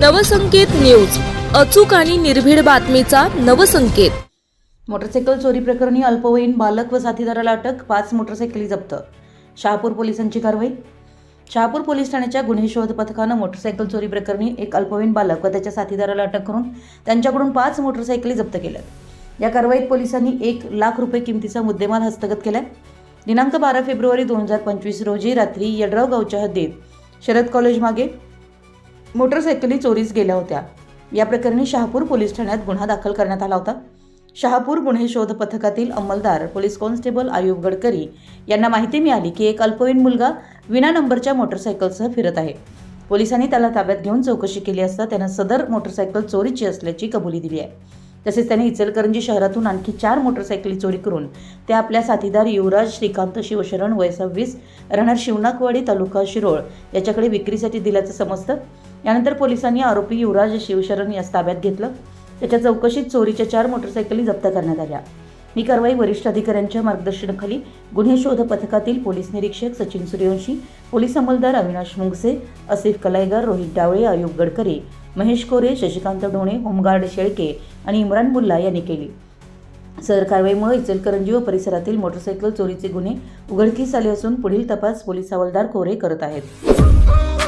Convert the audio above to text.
Navsanket news. अचूक आणि निर्भीड बातमीचा नवसंकेत. मोटरसायकल चोरी प्रकरणी अल्पवयीन बालक व साथीदाराला अटक पाच मोटरसायकली जप्त. शहापूर पोलिसांची कारवाई. शहापूर पोलीस ठाण्याच्या गुन्हे शोध पथकानं मोटरसायकल चोरी प्रकरणी एक अल्पवयीन बालक व त्याच्या साथीदाराला अटक करून त्यांच्याकडून पाच मोटरसायकली जप्त केल्यात या कारवाईत पोलिसांनी एक लाख रुपये किमतीचा मुद्देमाल हस्तगत केला दिनांक बारा फेब्रुवारी दोन हजार पंचवीस रोजी रात्री यड्राव गावच्या हद्दीत शरद कॉलेज मागे मोटरसायकली चोरीस गेल्या होत्या. या प्रकरणी शहापूर पोलीस ठाण्यात गुन्हा दाखल करण्यात आला होता. शहापूर गुन्हे शोध पथकातील अंमलदार पोलीस कॉन्स्टेबल आयुब गडकरी यांना माहिती मिळाली की एक अल्पवयीन मुलगा विना नंबरच्या मोटरसायकलसह फिरत आहे. पोलिसांनी त्याला ताब्यात घेऊन चौकशी केली असता त्यानं सदर मोटरसायकल चोरीची असल्याची कबुली दिली आहे. तसेच त्याने इचलकरंजी शहरातून आणखी चार मोटरसायकली चोरी करून त्या आपल्या साथीदार युवराज श्रीकांत शिवशरण वय सव्वीस राहणार शिवनाकवाडी तालुका शिरोळ याच्याकडे विक्रीसाठी दिल्याचं समजतं. यानंतर पोलिसांनी आरोपी युवराज शिवशरण यास ताब्यात घेतलं. त्याच्या चौकशीत चोरीच्या चार मोटरसायकली जप्त करण्यात आल्या. ही कारवाई वरिष्ठ अधिकाऱ्यांच्या मार्गदर्शनाखाली गुन्हे शोध पथकातील पोलीस निरीक्षक सचिन सूर्यवंशी पोलीस अंमलदार अविनाश मुंगसे असिफ कलायगर रोहित डावळे आयुब गडकरी महेश कोरे शशिकांत ढोणे होमगार्ड शेळके आणि इम्रान मुल्ला यांनी केली. सदर कारवाईमुळे इचलकरंजी व परिसरातील मोटरसायकल चोरीचे गुन्हे उघडकीस आले असून पुढील तपास पोलीस हवालदार कोरे करत आहेत.